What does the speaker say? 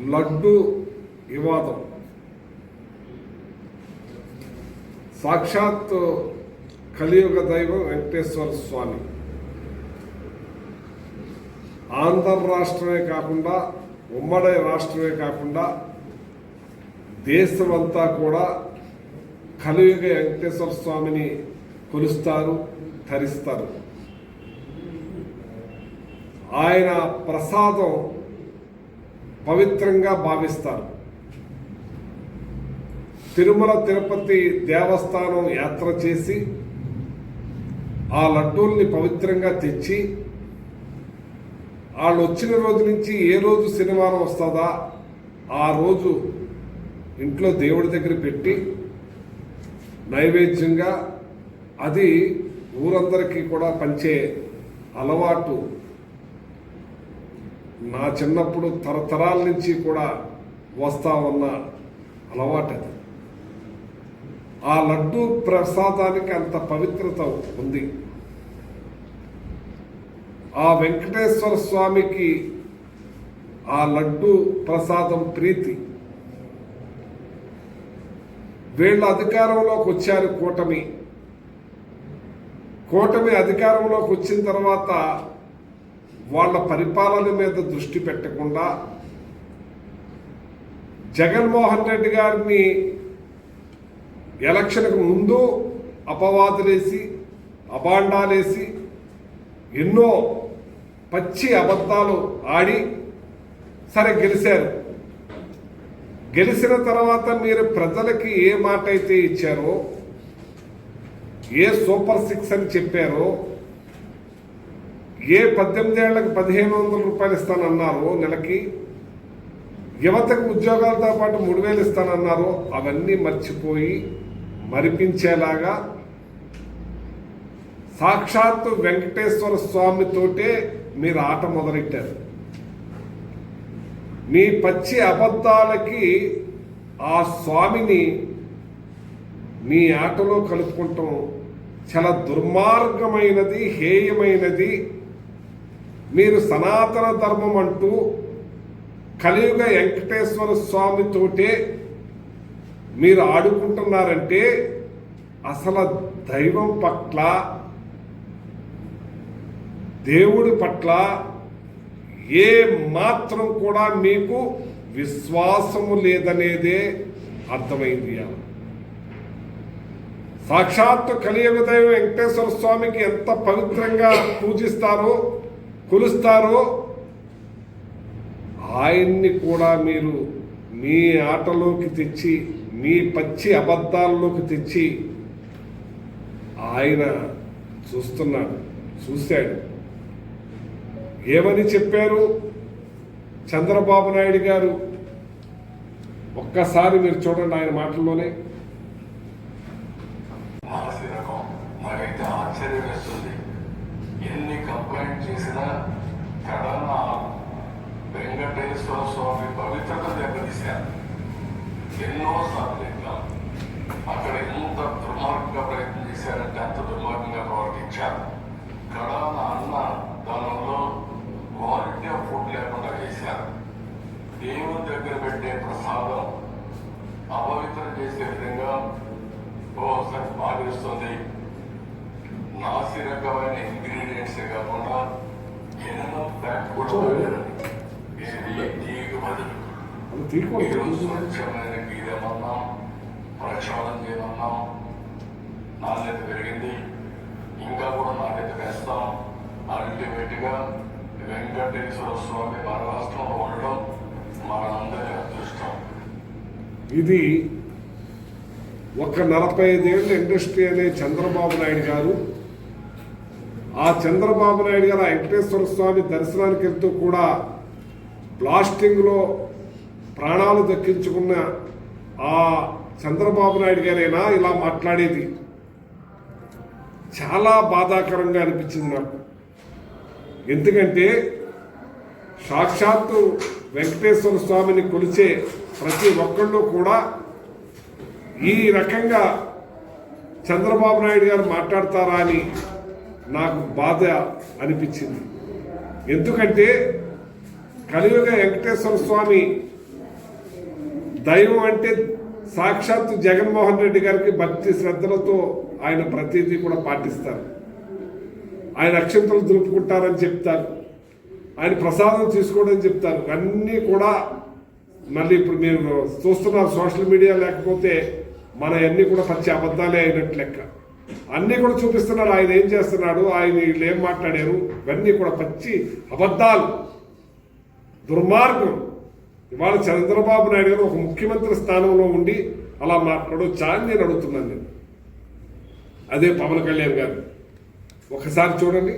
లడ్డు వివాదం. సాక్షాత్ కలియుగ దైవం వెంకటేశ్వర స్వామి. ఆంధ్ర రాష్ట్రమే కాకుండా ఉమ్మడి రాష్ట్రమే కాకుండా దేశమంతా కూడా కలియుగ వెంకటేశ్వర స్వామిని కొలుస్తారు ధరిస్తారు. ఆయన ప్రసాదం పవిత్రంగా భావిస్తారు. తిరుమల తిరుపతి దేవస్థానం యాత్ర చేసి ఆ లడ్డూల్ని పవిత్రంగా తెచ్చి వాళ్ళు వచ్చిన రోజు నుంచి ఏ రోజు శనివారం వస్తుందా ఆ రోజు ఇంట్లో దేవుడి దగ్గర పెట్టి నైవేద్యంగా అది ఊరందరికీ కూడా పంచే అలవాటు నా చిన్నప్పుడు తరతరాల నుంచి కూడా వస్తా ఉన్న అలవాటు అది. ఆ లడ్డు ప్రసాదానికి అంత పవిత్రత ఉంది. ఆ వెంకటేశ్వర స్వామికి ఆ లడ్డు ప్రసాదం ప్రీతి. వీళ్ళ అధికారంలోకి వచ్చారు కూటమి. కూటమి అధికారంలోకి వచ్చిన తర్వాత వాళ్ళ పరిపాలన మీద దృష్టి పెట్టకుండా జగన్మోహన్ రెడ్డి గారిని ఎలక్షన్కు ముందు అపవాదులేసి అభాండాలేసి ఎన్నో పచ్చి అబద్ధాలు ఆడి సరే గెలిచారు గెలిచిన తర్వాత మీరు ప్రజలకి ఏ మాట అయితే ఇచ్చారో ఏ సూపర్ సిక్స్ అని చెప్పారో ఏ పద్దెనిమిది ఏళ్ళకు పదిహేను వందల రూపాయలు ఇస్తానన్నారో నెలకి యువతకు ఉద్యోగాలతో పాటు మూడు వేలు ఇస్తానన్నారో అవన్నీ మర్చిపోయి మరిపించేలాగా సాక్షాత్తు వెంకటేశ్వర స్వామితోటే మీరు ఆట మొదలెట్టారు. మీ పచ్చి అబద్ధాలకి ఆ స్వామిని మీ ఆటలో కలుపుకుంటాం. చాలా దుర్మార్గమైనది హేయమైనది మీరు సనాతన ధర్మం అంటూ కలియుగ వెంకటేశ్వర స్వామితోటే మీరు ఆడుకుంటున్నారంటే అసలు దైవం పట్ల దేవుడి పట్ల ఏ మాత్రం కూడా మీకు విశ్వాసము లేదనేదే అర్థమైంది సాక్షాత్తు కలియుగ దైవం వెంకటేశ్వర స్వామికి ఎంత పవిత్రంగా పూజిస్తారో కొలుస్తారో ఆయన్ని కూడా మీరు మీ ఆటలోకి తెచ్చి మీ పచ్చి అబద్ధాల్లోకి తెచ్చి ఆయన చూస్తున్నాడు చూశాడు. ఏమని చెప్పారు చంద్రబాబు నాయుడు గారు? ఒక్కసారి మీరు చూడండి ఆయన మాటల్లోనే. ఆశ్చర్యం వేస్తుంది. చేసిన చేసినా వెంకటేశ్వర స్వామి పవిత్రత దెబ్బతీశారు. ఎన్నో సార్లు అక్కడ ఎంత దుర్మార్గంగా ప్రయత్నం చేశారంటే అంత దుర్మార్గంగా ప్రవర్తించారు. కడాన అన్న దానిలో క్వాలిటీ ఆఫ్ ఫుడ్ లేకుండా చేశారు. దేవుని దగ్గర పెట్టే ప్రసాదం అపవిత్రం చేసే విధంగా ఓసారి భావిస్తుంది నాసి రకమైన ఇంగ్రీడియంట్స్ కాకుండా ఎన్నో ఫ్యాట్ కూడా బదులు. ఈరోజు స్వచ్ఛమైన గీదమన్నాం ప్రక్షాళన చేయమన్నాం నాణ్యత పెరిగింది. ఇంకా కూడా నాణ్యత పెంచుతాం. అల్టిమేట్గా వెంకటేశ్వర స్వామి మన రాష్ట్రంలో ఉండడం మనందరి అదృష్టం. ఇది ఒక నలభై ఐదేళ్ళ ఇండస్ట్రీ అనే చంద్రబాబు నాయుడు గారు ఆ చంద్రబాబు నాయుడు గారు ఆ వెంకటేశ్వర స్వామి దర్శనానికి వెళ్తూ కూడా బ్లాస్టింగ్లో ప్రాణాలు దక్కించుకున్న ఆ చంద్రబాబు నాయుడు గారైనా ఇలా మాట్లాడేది. చాలా బాధాకరంగా అనిపించింది నాకు. ఎందుకంటే సాక్షాత్తు వెంకటేశ్వర స్వామిని కొలిచే ప్రతి ఒక్కళ్ళు కూడా ఈ రకంగా చంద్రబాబు నాయుడు గారు మాట్లాడతారా అని నాకు బాధ అనిపించింది. ఎందుకంటే కలియుగ వెంకటేశ్వర స్వామి దైవం అంటే సాక్షాత్తు జగన్మోహన్ రెడ్డి గారికి భక్తి శ్రద్ధలతో ఆయన ప్రతిదీ కూడా పాటిస్తారు. ఆయన అక్షంతలు దులుపుకుంటారని చెప్తారు. ఆయన ప్రసాదం తీసుకోవడం చెప్తారు. అన్నీ కూడా మళ్ళీ ఇప్పుడు మీరు చూస్తున్నారు సోషల్ మీడియా లేకపోతే మన అన్నీ కూడా పచ్చి అబద్ధాలే అయినట్టు లెక్క. అన్నీ కూడా చూపిస్తున్నారు ఆయన ఏం చేస్తున్నాడు? ఆయన వీళ్ళు ఏం మాట్లాడారు? ఇవన్నీ కూడా పచ్చి అబద్ధాలు. దుర్మార్గం. ఇవాళ చంద్రబాబు నాయుడు గారు ఒక ముఖ్యమంత్రి స్థానంలో ఉండి అలా మాట్లాడు అని నేను అడుగుతున్నాను నేను. అదే పవన్ కళ్యాణ్ గారు. ఒకసారి చూడండి.